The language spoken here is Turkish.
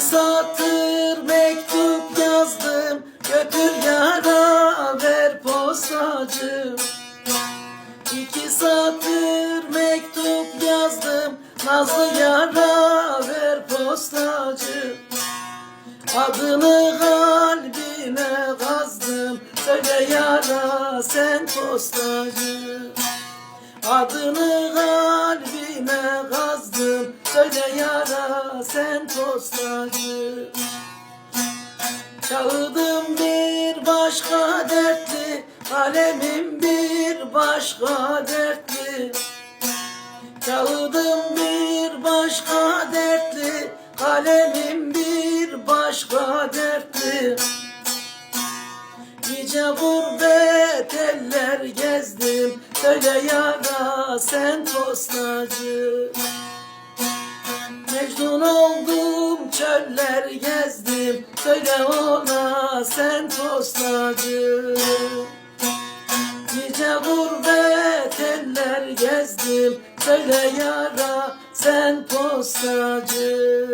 satır mektup yazdım. Götür yara ver postacı İki satır mektup yazdım. Nazlı yara ver postacı. Adını kalbime kazdım. Söyle yara sen postacı. Adını kalbime kazdım. Söyle yara sen postacı Kağıdım bir başka dertli. Kalemim bir başka dertli. Kağıdım bir başka dertli. Kalemim bir başka dertli. Nice gurbet eller gezdim Söyle yara sen postacı Mecnun oldum çöller gezdim Söyle ona sen postacı Nice gurbet eller gezdim Söyle yara sen postacı